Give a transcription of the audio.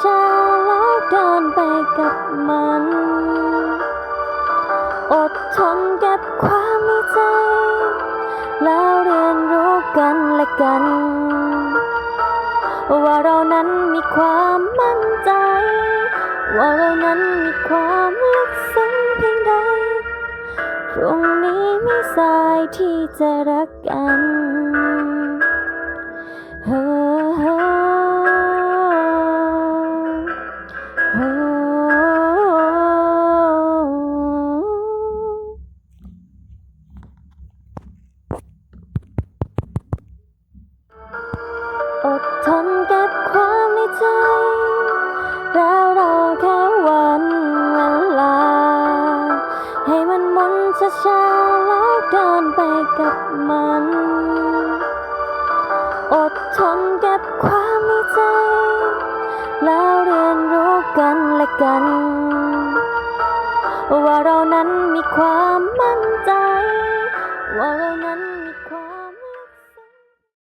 ช้าแล้วเดินไปกับมัน อดทนเก็บความในใจ แล้วเรียนรู้กันและกัน ว่าเรานั้นมีความมั่นใจ ว่าเรานั้นมีความลึกซึ้งเพียงใดพรุ่งนี้ไม่สายที่จะรักกัน ช้าแล้วเดินไปกับมัน อดทนเก็บความในใจ แล้วเรียนรู้กันและกัน ว่าเรานั้นมีความมั่นใจ